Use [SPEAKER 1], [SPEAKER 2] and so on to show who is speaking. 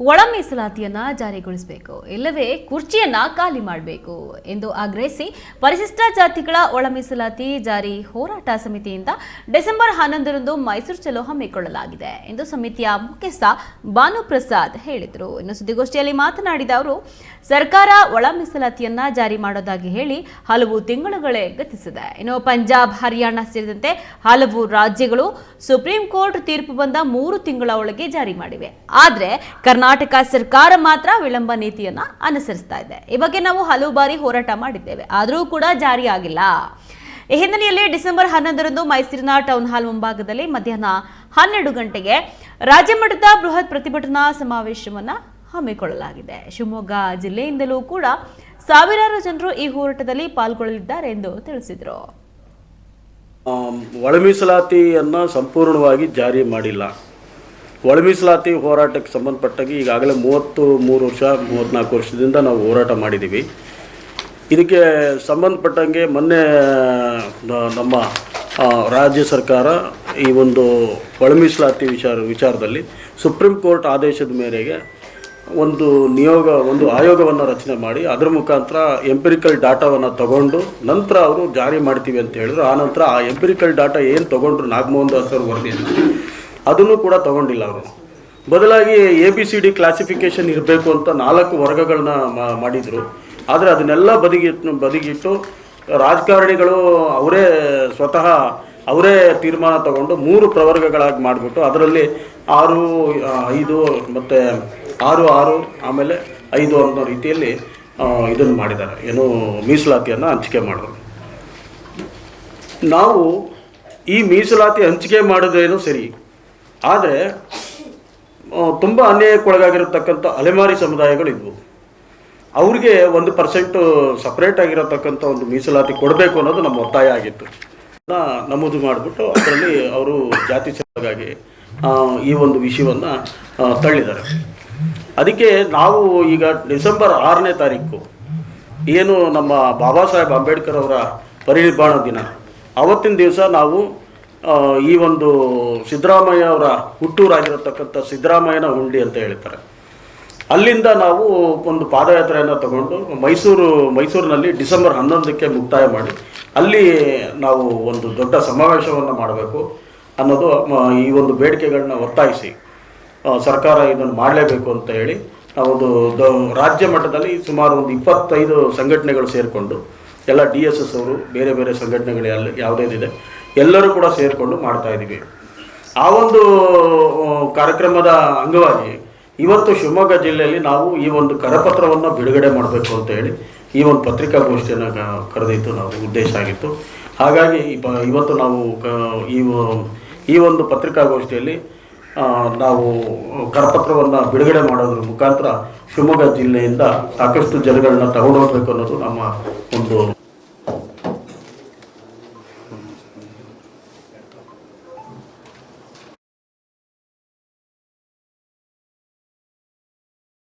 [SPEAKER 1] ಒಳ ಮೀಸಲಾತಿಯನ್ನ ಜಾರಿಗೊಳಿಸಬೇಕು, ಇಲ್ಲವೇ ಕುರ್ಚಿಯನ್ನ ಖಾಲಿ ಮಾಡಬೇಕು ಎಂದು ಆಗ್ರಹಿಸಿ ಪರಿಶಿಷ್ಟ ಜಾತಿಗಳ ಒಳ ಮೀಸಲಾತಿ ಜಾರಿ ಹೋರಾಟ ಸಮಿತಿಯಿಂದ ಡಿಸೆಂಬರ್ ಹನ್ನೊಂದರಂದು ಮೈಸೂರು ಚಲೋ ಹಮ್ಮಿಕೊಳ್ಳಲಾಗಿದೆ ಎಂದು ಸಮಿತಿಯ ಮುಖ್ಯಸ್ಥ ಭಾನುಪ್ರಸಾದ್ ಹೇಳಿದರು. ಇನ್ನು ಸುದ್ದಿಗೋಷ್ಠಿಯಲ್ಲಿ ಮಾತನಾಡಿದ ಅವರು, ಸರ್ಕಾರ ಒಳ ಮೀಸಲಾತಿಯನ್ನ ಜಾರಿ ಮಾಡೋದಾಗಿ ಹೇಳಿ ಹಲವು ತಿಂಗಳುಗಳೇ ಗತಿಸಿದೆ. ಇನ್ನು ಪಂಜಾಬ್, ಹರಿಯಾಣ ಸೇರಿದಂತೆ ಹಲವು ರಾಜ್ಯಗಳು ಸುಪ್ರೀಂ ಕೋರ್ಟ್ ತೀರ್ಪು ಬಂದ ಮೂರು ತಿಂಗಳ ಒಳಗೆ ಜಾರಿ ಮಾಡಿವೆ. ಆದರೆ ಕರ್ನಾಟಕ ಸರ್ಕಾರ ಮಾತ್ರ ವಿಳಂಬ ನೀತಿಯನ್ನ ಅನುಸರಿಸ್ತಾ ಇದೆ. ಈ ಬಗ್ಗೆ ನಾವು ಹಲವು ಬಾರಿ ಹೋರಾಟ ಮಾಡಿದ್ದೇವೆ. ಆದರೂ ಕೂಡ ಜಾರಿಯಾಗಿಲ್ಲ ಈ ಹಿನ್ನೆಲೆಯಲ್ಲಿ ಡಿಸೆಂಬರ್ ಹನ್ನೊಂದರಂದು ಮೈಸೂರಿನ ಟೌನ್ ಹಾಲ್ ಮುಂಭಾಗದಲ್ಲಿ ಮಧ್ಯಾಹ್ನ ಹನ್ನೆರಡು ಗಂಟೆಗೆ ರಾಜ್ಯಮಟ್ಟದ ಬೃಹತ್ ಪ್ರತಿಭಟನಾ ಸಮಾವೇಶವನ್ನ ಹಮ್ಮಿಕೊಳ್ಳಲಾಗಿದೆ. ಶಿವಮೊಗ್ಗ ಜಿಲ್ಲೆಯಿಂದಲೂ ಕೂಡ ಸಾವಿರಾರು ಜನರು ಈ ಹೋರಾಟದಲ್ಲಿ ಪಾಲ್ಗೊಳ್ಳಲಿದ್ದಾರೆ ಎಂದು ತಿಳಿಸಿದರು.
[SPEAKER 2] ಒಳಮೀಸಲಾತಿಯನ್ನು ಒಳ ಮೀಸಲಾತಿಯನ್ನು ಸಂಪೂರ್ಣವಾಗಿ ಜಾರಿ ಮಾಡಿಲ್ಲ. ಒಳ ಮೀಸಲಾತಿ ಹೋರಾಟಕ್ಕೆ ಸಂಬಂಧಪಟ್ಟಾಗಿ ಈಗಾಗಲೇ ಮೂವತ್ತು ಮೂರು ವರ್ಷ ಮೂವತ್ತ್ನಾಲ್ಕು ವರ್ಷದಿಂದ ನಾವು ಹೋರಾಟ ಮಾಡಿದ್ದೀವಿ. ಇದಕ್ಕೆ ಸಂಬಂಧಪಟ್ಟಂಗೆ ಮೊನ್ನೆ ನಮ್ಮ ರಾಜ್ಯ ಸರ್ಕಾರ ಈ ಒಂದು ಒಳ ಮೀಸಲಾತಿ ವಿಚಾರ, ವಿಚಾರದಲ್ಲಿ ಸುಪ್ರೀಂ ಕೋರ್ಟ್ ಆದೇಶದ ಮೇರೆಗೆ ಒಂದು ನಿಯೋಗ, ಒಂದು ಆಯೋಗವನ್ನು ರಚನೆ ಮಾಡಿ ಅದರ ಮುಖಾಂತರ ಎಂಪಿರಿಕಲ್ ಡಾಟಾವನ್ನು ತಗೊಂಡು ನಂತರ ಅವರು ಜಾರಿ ಮಾಡ್ತೀವಿ ಅಂತ ಹೇಳಿದ್ರು. ಆ ನಂತರ ಆ ಎಂಪಿರಿಕಲ್ ಡಾಟಾ ಏನು ತೊಗೊಂಡ್ರು ನಾಗಮೋಹನ್ ದಾಸ್ ಅವ್ರ ವರದಿಯನ್ನು ಅದನ್ನು ಕೂಡ ತಗೊಂಡಿಲ್ಲ ಅವರು. ಬದಲಾಗಿ A B C D classification ಇರಬೇಕು ಅಂತ ನಾಲ್ಕು ವರ್ಗಗಳನ್ನ ಮಾಡಿದರು. ಆದರೆ ಅದನ್ನೆಲ್ಲ ಬದಿಗಿಟ್ಟು ಬದಿಗಿಟ್ಟು ರಾಜಕಾರಣಿಗಳು ಅವರೇ ಸ್ವತಃ ಅವರೇ ತೀರ್ಮಾನ ತಗೊಂಡು ಮೂರು ಪ್ರವರ್ಗಗಳಾಗಿ ಮಾಡಿಬಿಟ್ಟು ಅದರಲ್ಲಿ ಆರು ಐದು ಮತ್ತು ಆರು ಆರು, ಆಮೇಲೆ ಐದು ಅನ್ನೋ ರೀತಿಯಲ್ಲಿ ಇದನ್ನು ಮಾಡಿದ್ದಾರೆ. ಏನು ಮೀಸಲಾತಿಯನ್ನು ಹಂಚಿಕೆ ಮಾಡೋದು ನಾವು ಈ ಮೀಸಲಾತಿ ಹಂಚಿಕೆ ಮಾಡೋದೇನು ಸರಿ. ಆದರೆ ತುಂಬ ಅನ್ಯಾಯಕ್ಕೊಳಗಾಗಿರತಕ್ಕಂಥ ಅಲೆಮಾರಿ ಸಮುದಾಯಗಳು ಅವ್ರಿಗೆ ಒಂದು ಪರ್ಸೆಂಟು ಸಪ್ರೇಟ್ ಆಗಿರತಕ್ಕಂಥ ಒಂದು ಮೀಸಲಾತಿ ಕೊಡಬೇಕು ಅನ್ನೋದು ನಮ್ಮ ಒತ್ತಾಯ ಆಗಿತ್ತು. ನಮೂದು ಮಾಡಿಬಿಟ್ಟು ಅದರಲ್ಲಿ ಅವರು ಜಾತಿ ಸಲುವಾಗಿ ಈ ಒಂದು ವಿಷಯವನ್ನು ತಳ್ಳಿದ್ದಾರೆ. ಅದಕ್ಕೆ ನಾವು ಈಗ ಡಿಸೆಂಬರ್ ಆರನೇ ತಾರೀಕು, ಏನು ನಮ್ಮ ಬಾಬಾ ಸಾಹೇಬ್ ಅಂಬೇಡ್ಕರ್ ಅವರ ಪರಿನಿರ್ವಾಣ ದಿನ, ಅವತ್ತಿನ ದಿವಸ ನಾವು ಈ ಒಂದು ಸಿದ್ದರಾಮಯ್ಯ ಅವರ ಹುಟ್ಟೂರಾಗಿರತಕ್ಕಂಥ ಸಿದ್ದರಾಮಯ್ಯನ ಹುಂಡಿ ಅಂತ ಹೇಳ್ತಾರೆ ಅಲ್ಲಿಂದ ನಾವು ಒಂದು ಪಾದಯಾತ್ರೆಯನ್ನು ತಗೊಂಡು ಮೈಸೂರು, ಮೈಸೂರಿನಲ್ಲಿ ಡಿಸೆಂಬರ್ ಹನ್ನೊಂದಕ್ಕೆ ಮುಕ್ತಾಯ ಮಾಡಿ ಅಲ್ಲಿ ನಾವು ಒಂದು ದೊಡ್ಡ ಸಮಾವೇಶವನ್ನು ಮಾಡಬೇಕು ಅನ್ನೋದು ಈ ಒಂದು ಬೇಡಿಕೆಗಳನ್ನ ಒತ್ತಾಯಿಸಿ ಸರ್ಕಾರ ಇದನ್ನು ಮಾಡಲೇಬೇಕು ಅಂತ ಹೇಳಿ ನಾವೊಂದು ರಾಜ್ಯ ಮಟ್ಟದಲ್ಲಿ ಸುಮಾರು ಒಂದು ಇಪ್ಪತ್ತೈದು ಸಂಘಟನೆಗಳು ಸೇರಿಕೊಂಡು, ಎಲ್ಲ ಡಿ ಎಸ್ ಎಸ್ ಅವರು ಬೇರೆ ಬೇರೆ ಸಂಘಟನೆಗಳು ಯಾವುದೇ ಯಾವುದೇನಿದೆ ಎಲ್ಲರೂ ಕೂಡ ಸೇರಿಕೊಂಡು ಮಾಡ್ತಾ ಇದ್ದೀವಿ ಆ ಒಂದು ಕಾರ್ಯಕ್ರಮದ ಅಂಗವಾಗಿ ಇವತ್ತು ಶಿವಮೊಗ್ಗ ಜಿಲ್ಲೆಯಲ್ಲಿ ನಾವು ಈ ಒಂದು ಕರಪತ್ರವನ್ನು ಬಿಡುಗಡೆ ಮಾಡಬೇಕು ಅಂತ ಹೇಳಿ ಈ ಒಂದು ಪತ್ರಿಕಾಗೋಷ್ಠಿಯನ್ನು ಕರೆದಿದ್ದು ಕರೆದಿತ್ತು ನಾವು ಉದ್ದೇಶ ಆಗಿತ್ತು. ಹಾಗಾಗಿ ಇವತ್ತು ನಾವು ಈ ಈ ಒಂದು ಪತ್ರಿಕಾಗೋಷ್ಠಿಯಲ್ಲಿ ನಾವು ಕರಪತ್ರವನ್ನು ಬಿಡುಗಡೆ ಮಾಡೋದ್ರ ಮುಖಾಂತರ ಶಿವಮೊಗ್ಗ ಜಿಲ್ಲೆಯಿಂದ ಸಾಕಷ್ಟು ಜನಗಳನ್ನ ತಗೊಂಡೋಗ್ಬೇಕು ಅನ್ನೋದು ನಮ್ಮ ಒಂದು